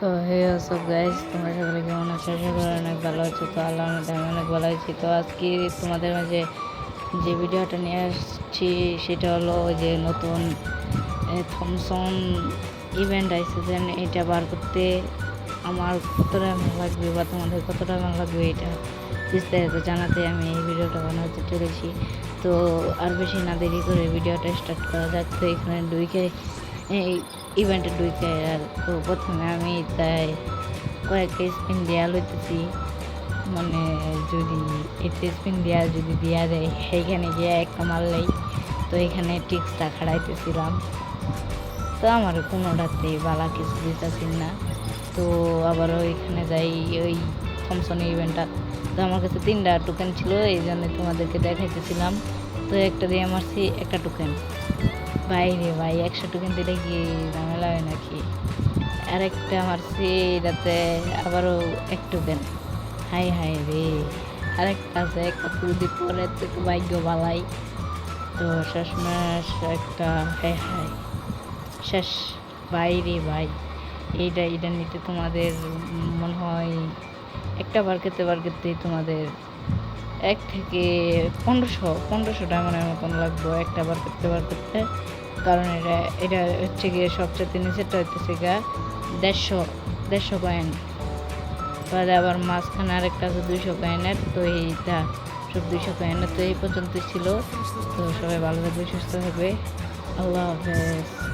তো হে সব গাইস তোমরা সকলে কেমন আছো? আশা করি অনেক ভালো আছো। তো আল্লাহ আমি অনেক ভালো আছি। তো আজকে তোমাদের মাঝে যে ভিডিওটা নিয়ে আসছি, সেটা হলো যে নতুন থমসন ইভেন্ট আইসেছেন এটা বার করতে আমার কতটা ভালো লাগবে বা তোমাদের কতটা ভালো লাগবে এটা বিস্তারিত জানাতে আমি এই ভিডিওটা বানাতে চলেছি। তো আর বেশি না দেরি করে ভিডিওটা স্টার্ট করা যাক। তো এখানে দুইকে এই ইভেন্টে ঢুকে আর তো প্রথমে আমি তাই কয়েকটা স্পিন দেওয়া লইতেছি। মানে যদি এতে স্পিন দেওয়া যদি দেওয়া দেয়, সেইখানে গিয়ে একটা মারলেই তো এখানে টিক্সটা খাড়াইতেছিলাম। তো আমার কোনোটাতেই বালা কিছু দিতেছি না। তো আবার ওইখানে যাই ওই থমসন ইভেন্টটা তো আমার কাছে তিনটা টোকেন ছিল এই জন্য তোমাদেরকে দেখাইতেছিলাম। তো একটা দিয়ে মারছি, একটা টোকেন ভাই রে ভাই, একশো টোকেন দিলে কি ঝামেলা হয় নাকি? আর একটা মারছি, এটাতে আবারও এক টোকেন হাই হাই রে। আরেকটা আছে একটা যদি পরে তো একটু ভাগ্য বালাই। তো শেষ মাস একটা, হাই হাই। শেষ। ভাই রে ভাই, এইটা এটা নিতে তোমাদের মনে হয়, একটা বার খেতে, বার খেতেই তোমাদের এক থেকে পনেরোশো পনেরোশো ডায়মন্ডের মতন লাগবে একটা বার করতে বার করতে। কারণ এটা এটা হচ্ছে গিয়ে সবচেয়ে নিচেরটা হচ্ছে গিয়ে দেড়শো দেড়শো কয়েন। তাহলে আবার মাঝখানে আরেকটা আছে দুইশো কয়েনের, তো এইটা সব দুইশো কয়েনের তো এই পর্যন্ত ছিল। তো সবাই ভালো থাকবে, সুস্থ থাকবে। আল্লাহ হাফেজ।